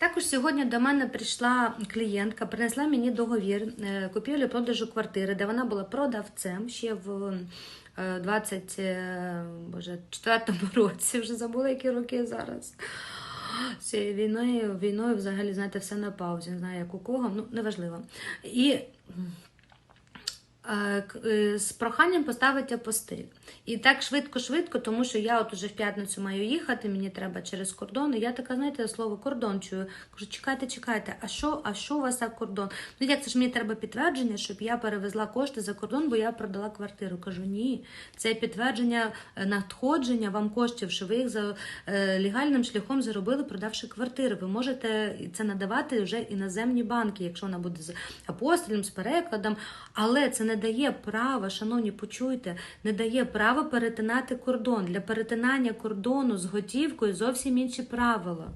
Також сьогодні до мене прийшла клієнтка, принесла мені договір е, купівлі-продажу квартири, де вона була продавцем ще в е, 20, е, четвертому році, вже забула, які роки зараз. Цією війною, війною взагалі, знаєте, все на паузі, не знаю, як у кого, ну, неважливо. І е, е, з проханням поставити апостиль. І так швидко-швидко, тому що я от уже в п'ятницю маю їхати, мені треба через кордон. І я така, знаєте, слово кордон чую. Кажу, чекайте, чекайте, а що, а що у вас за кордон? Ну як це ж мені треба підтвердження, щоб я перевезла кошти за кордон, бо я продала квартиру. Кажу, ні, це підтвердження е, надходження вам коштів, що ви їх за е, легальним шляхом заробили, продавши квартиру. Ви можете це надавати вже іноземні банки, якщо вона буде з апостилем, з перекладом. Але це не дає права, шановні, почуйте, не дає права перетинати кордон. Для перетинання кордону з готівкою зовсім інші правила.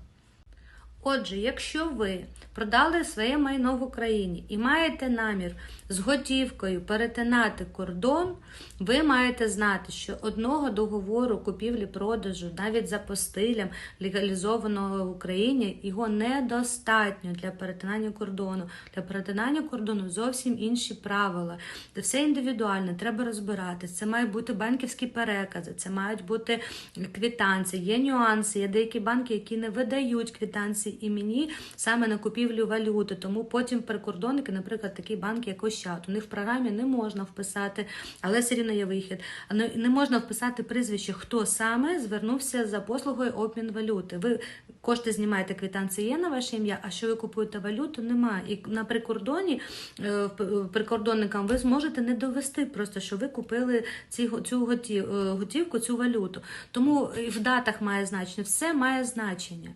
Отже, якщо ви продали своє майно в Україні і маєте намір з готівкою перетинати кордон, ви маєте знати, що одного договору купівлі-продажу, навіть за постилям легалізованого в Україні, його недостатньо для перетинання кордону. Для перетинання кордону зовсім інші правила. Це все індивідуально, треба розбиратись. Це мають бути банківські перекази, це мають бути квитанції. Є нюанси, є деякі банки, які не видають квитанції імені саме на купівлю валюти. Тому потім прикордонники, наприклад, такі банки, як Ощад, у них в програмі не можна вписати, але все рівно є вихід. А Не можна вписати прізвище, хто саме звернувся за послугою обмін валюти. Ви кошти знімаєте, квитанції є на ваше ім'я, а що ви купуєте валюту, немає. І на прикордоні е, прикордонникам ви зможете не довести просто, що ви купили ці, цю е, готівку, цю валюту. Тому і в датах має значення, все має значення.